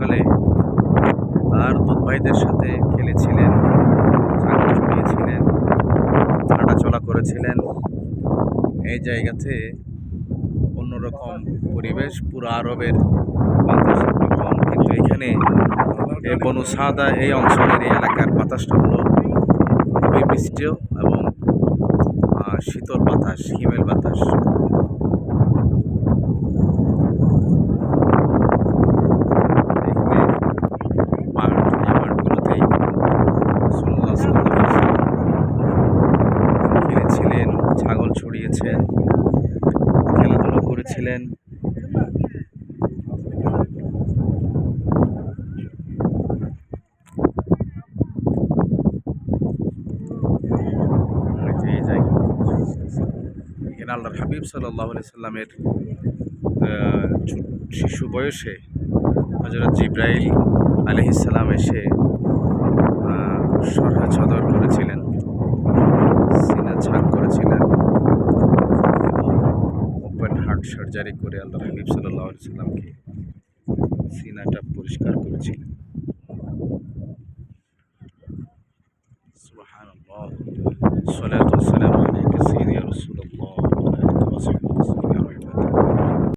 সকালে তার দুধ ভাইদের সাথে খেলেছিলেন ছাগল হাঁটাচলা করেছিলেন। এই জায়গাতে অন্যরকম পরিবেশ, পুরো আরবের বাতাস কিন্তু এখানে এই বনু সাদা এই অঞ্চলের এই এলাকার বাতাসটা হলো খুবই মিষ্টি এবং শীতল বাতাস, হিমেল বাতাস। ছাগল ছড়িয়েছেন, খেলাধুলা করেছিলেন। আল্লাহর হাবিব সাল্লাহ সাল্লামের শিশু বয়সে হজরত জিব্রাইল আলহিসাল্লাম এসে সরহা চদর করেছিলেন সিনা ছাদ করেছিলেন এবং ওপেন হার্ট সার্জারি করে আল্লাহ হাবিব সাল্লাহ সাল্লামকে সিনাটা পরিষ্কার করেছিলেন সালাম